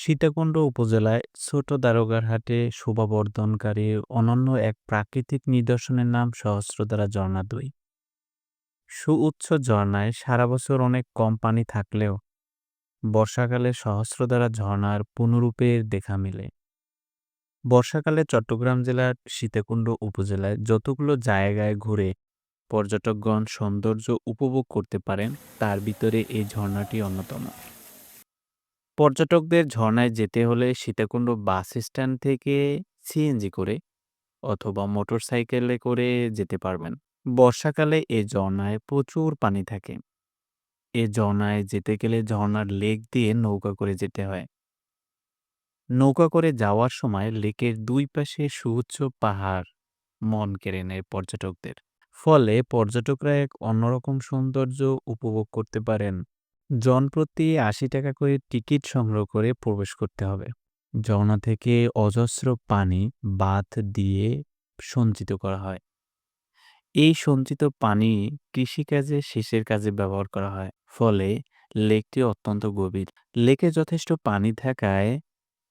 সীতাকুণ্ড উপজেলায় ছোট দারোগারহাটে শোভাবর্ধনকারী অনন্য এক প্রাকৃতিক নিদর্শনের নাম সহস্রধারা ঝর্ণা দুই। সুউচ্চ ঝর্ণায় সারা বছর অনেক কম পানি থাকলেও বর্ষাকালে সহস্রধারা ঝর্ণার পুনরূপের দেখা মিলে। বর্ষাকালে চট্টগ্রাম জেলার সীতাকুণ্ড উপজেলায় যতগুলো জায়গায় ঘুরে পর্যটকগণ সৌন্দর্য উপভোগ করতে পারেন, তার ভিতরে এই ঝর্ণাটি অন্যতম। পর্যটকদের ঝর্ণায় যেতে হলে সীতাকুণ্ড বাস স্ট্যান্ড থেকে সিএনজি করে অথবা মোটরসাইকেলে করে যেতে পারবেন। বর্ষাকালে এ ঝর্ণায় প্রচুর পানি থাকে। এ ঝর্ণায় যেতে গেলে ঝর্ণার লেক দিয়ে নৌকা করে যেতে হয়। নৌকা করে যাওয়ার সময় লেকের দুই পাশে সুউচ্চ পাহাড় মন কেড়ে নেয় পর্যটকদের। ফলে পর্যটকরা এক অন্যরকম সৌন্দর্য উপভোগ করতে পারেন। জনপ্রতি আশি টাকা করে টিকিট সংগ্রহ করে প্রবেশ করতে হবে। ঝর্ণা থেকে অজস্র পানি বাঁধ দিয়ে সঞ্চিত করা হয়। এই সঞ্চিত পানি কৃষিকাজে সেচের কাজে ব্যবহার করা হয়, ফলে লেকটি অত্যন্ত গভীর। লেকে যথেষ্ট পানি থাকায়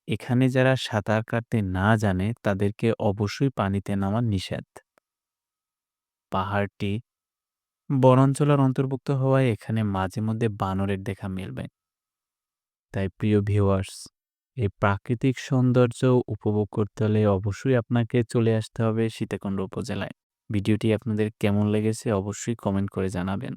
এখানে যারা সাঁতার কাটতে না জানে তাদেরকে অবশ্যই পানিতে নামা নিষেধ। পাহাড়টি বনাঞ্চলের অন্তর্ভুক্ত হওয়ায় এখানে মাঝে মধ্যে বানরের দেখা মিলবে। তাই প্রিয় ভিউয়ার্স এই প্রাকৃতিক সৌন্দর্য উপভোগ করতে হলে অবশ্যই আপনাকে চলে আসতে হবে সীতাকুণ্ড উপজেলায়। ভিডিওটি আপনাদের কেমন লেগেছে অবশ্যই কমেন্ট করে জানাবেন।